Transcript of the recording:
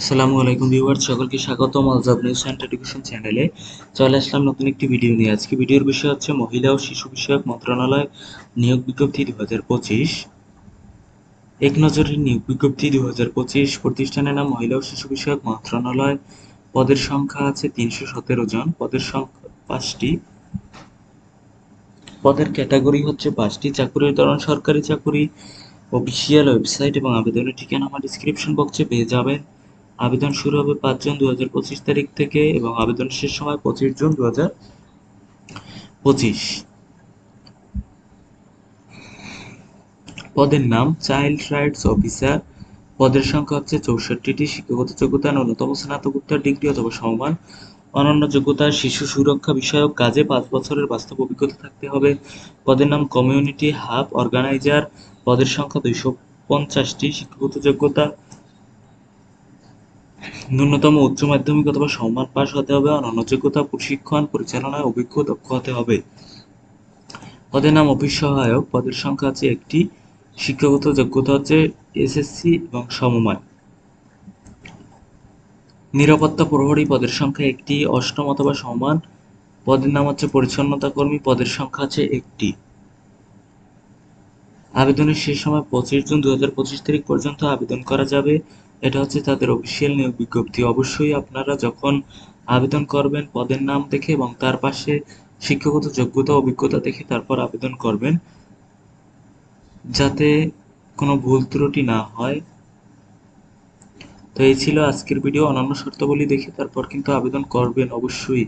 আসসালামু আলাইকুম ভিউয়ার সকলকে স্বাগতম আলজাব নিউজ সেন্টার এডুকেশন চ্যানেলে। চলে আসলাম নতুন একটি ভিডিও নিয়ে। আজকে ভিডিওর বিষয় হচ্ছে মহিলা ও শিশু বিষয়ক মন্ত্রণালয় নিয়োগ বিজ্ঞপ্তি দু হাজার পঁচিশ। এক নজরের নিয়োগ বিজ্ঞপ্তি দু হাজার পঁচিশ প্রতিষ্ঠানের নাম মহিলা ও শিশু বিষয়ক মন্ত্রণালয়। পদের সংখ্যা আছে তিনশো সতেরো জন, পদের সংখ্যা পাঁচটি। পদের ক্যাটাগরি হচ্ছে পাঁচটি, চাকুরির ধরন সরকারি চাকুরি, অফিসিয়াল ওয়েবসাইট এবং আবেদনের ঠিকানা আমার ডিসক্রিপশন বক্সে পেয়ে যাবেন। আবেদন শুরু হবে পাঁচ জুন দু হাজার পঁচিশ তারিখ থেকে এবং আবেদন শেষ সময় পঁচিশ জুন দু হাজার পঁচিশ। পদের নাম চাইল্ড রাইটস অফিসার পদের সংখ্যা হচ্ছে চৌষট্টিটি। শিক্ষাগত যোগ্যতা ন্যূনতম স্নাতকোত্তর ডিগ্রি অথবা সমমান। অনন্য যোগ্যতা, শিশু সুরক্ষা বিষয়ক কাজে পাঁচ বছরের বাস্তব অভিজ্ঞতা থাকতে হবে। পদের নাম কমিউনিটি হাব অর্গানাইজার পদের সংখ্যা দুইশো পঞ্চাশটি। শিক্ষাগত যোগ্যতা ন্যূনতম উচ্চ মাধ্যমিক অথবা সম্মান পাশ হতে হবে অনন্য যোগ্যতা প্রশিক্ষণ, পরিচালনায় অভিজ্ঞ দক্ষ হতে হবে। পদের নাম অফিস সহায়ক। পদের সংখ্যা আছে একটি। শিক্ষাগত যোগ্যতা হচ্ছে এসএসসি এবং সমমান। নিরাপত্তা প্রহরী পদের সংখ্যা একটি, অষ্টম অথবা সমান। পদের নাম হচ্ছে পরিচ্ছন্নতা কর্মী। পদের সংখ্যা আছে একটি। আবেদনের শেষ সময় পঁচিশ জুন দু হাজার পঁচিশ তারিখ পর্যন্ত আবেদন করা যাবে। এটা হচ্ছে তাদের অফিসিয়াল নিয়োগ বিজ্ঞপ্তি। অবশ্যই আপনারা যখন আবেদন করবেন পদের নাম দেখে এবং তার পাশে শিক্ষাগত যোগ্যতা, অভিজ্ঞতা দেখে তারপর আবেদন করবেন। যাতে কোনো ভুল ত্রুটি না হয়। তো এই ছিল আজকের ভিডিও। অন্যান্য শর্তাবলী দেখে তারপর কিন্তু আবেদন করবেন অবশ্যই।